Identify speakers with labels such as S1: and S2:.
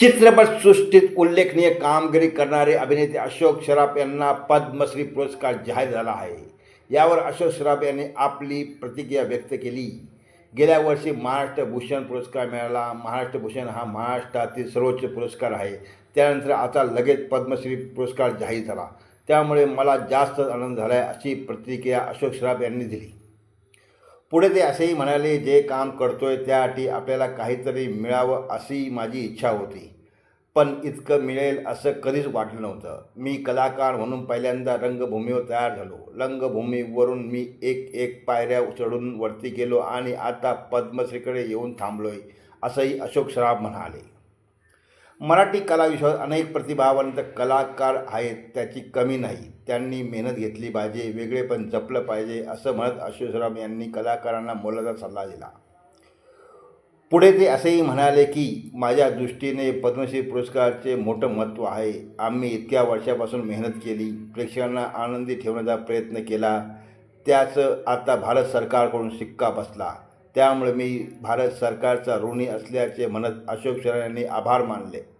S1: चित्रपटसृष्टीत उल्लेखनीय कामगिरी करणारे अभिनेते अशोक शराफ यांना पद्मश्री पुरस्कार जाहीर झाला आहे. यावर अशोक शराफ यांनी आपली प्रतिक्रिया व्यक्त केली. गेल्या वर्षी महाराष्ट्र भूषण पुरस्कार मिळाला. महाराष्ट्र भूषण हा महाराष्ट्रातील सर्वोच्च पुरस्कार आहे. त्यानंतर आता लगेच पद्मश्री पुरस्कार जाहीर झाला. त्यामुळे मला जास्त आनंद झाला आहे अशी प्रतिक्रिया अशोक शराफ यांनी दिली. पुढे ते असेही म्हणाले जे काम करतोय त्यासाठी आपल्याला काहीतरी मिळावं अशी माझी इच्छा होती. पण इतकं मिळेल असं कधीच वाटलं नव्हतं. मी कलाकार म्हणून पहिल्यांदा रंगभूमीवर तयार झालो. रंगभूमीवरून मी एक एक पायऱ्या चढून वरती गेलो आणि आता पद्मश्रीकडे येऊन थांबलोय असंही अशोक सराफ म्हणाले. मराठी कलाविश्वात अनेक प्रतिभावंत कलाकार आहेत. त्याची कमी नाही. त्यांनी मेहनत घेतली पाहिजे वेगळे पण जपलं पाहिजे असं म्हणत अशोक यांनी कलाकारांना मोलाचा सल्ला दिला. पुढे ते असेही म्हणाले की माझ्या दृष्टीने पद्मश्री पुरस्काराचे मोठं महत्त्व आहे. आम्ही इतक्या वर्षापासून मेहनत केली. प्रेक्षकांना आनंदी ठेवण्याचा प्रयत्न केला. त्याचं आता भारत सरकारकडून शिक्का बसला. त्यामुळे मी भारत सरकारचा ऋणी असल्याचे म्हणत अशोक शरण यांनी आभार मानले.